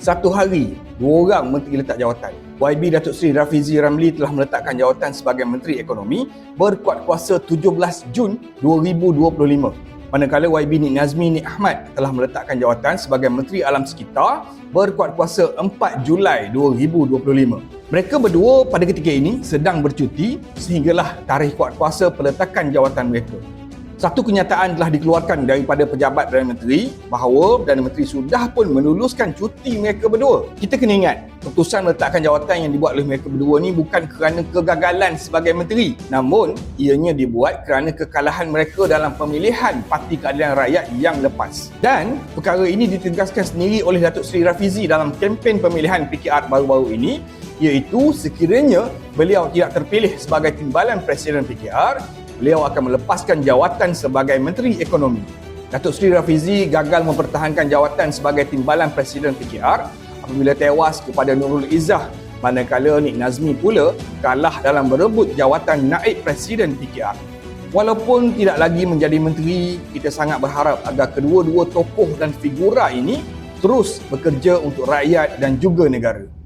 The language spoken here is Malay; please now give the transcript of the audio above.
Satu hari, dua orang menteri letak jawatan. YB Datuk Seri Rafizi Ramli telah meletakkan jawatan sebagai Menteri Ekonomi berkuat kuasa 17 Jun 2025. Manakala YB Nik Nazmi Nik Ahmad telah meletakkan jawatan sebagai Menteri Alam Sekitar berkuat kuasa 4 Julai 2025. Mereka berdua pada ketika ini sedang bercuti sehinggalah tarikh kuat kuasa peletakan jawatan mereka. Satu kenyataan telah dikeluarkan daripada pejabat Perdana Menteri bahawa Perdana Menteri sudah pun meluluskan cuti mereka berdua. Kita kena ingat, keputusan meletakkan jawatan yang dibuat oleh mereka berdua ni bukan kerana kegagalan sebagai menteri. Namun, ianya dibuat kerana kekalahan mereka dalam pemilihan Parti Keadilan Rakyat yang lepas. Dan perkara ini ditegaskan sendiri oleh Datuk Seri Rafizi dalam kempen pemilihan PKR baru-baru ini iaitu sekiranya beliau tidak terpilih sebagai timbalan Presiden PKR, beliau akan melepaskan jawatan sebagai Menteri Ekonomi. Datuk Seri Rafizi gagal mempertahankan jawatan sebagai timbalan Presiden PKR apabila tewas kepada Nurul Izzah manakala Nik Nazmi pula kalah dalam berebut jawatan naib Presiden PKR. Walaupun tidak lagi menjadi menteri, kita sangat berharap agar kedua-dua tokoh dan figura ini terus bekerja untuk rakyat dan juga negara.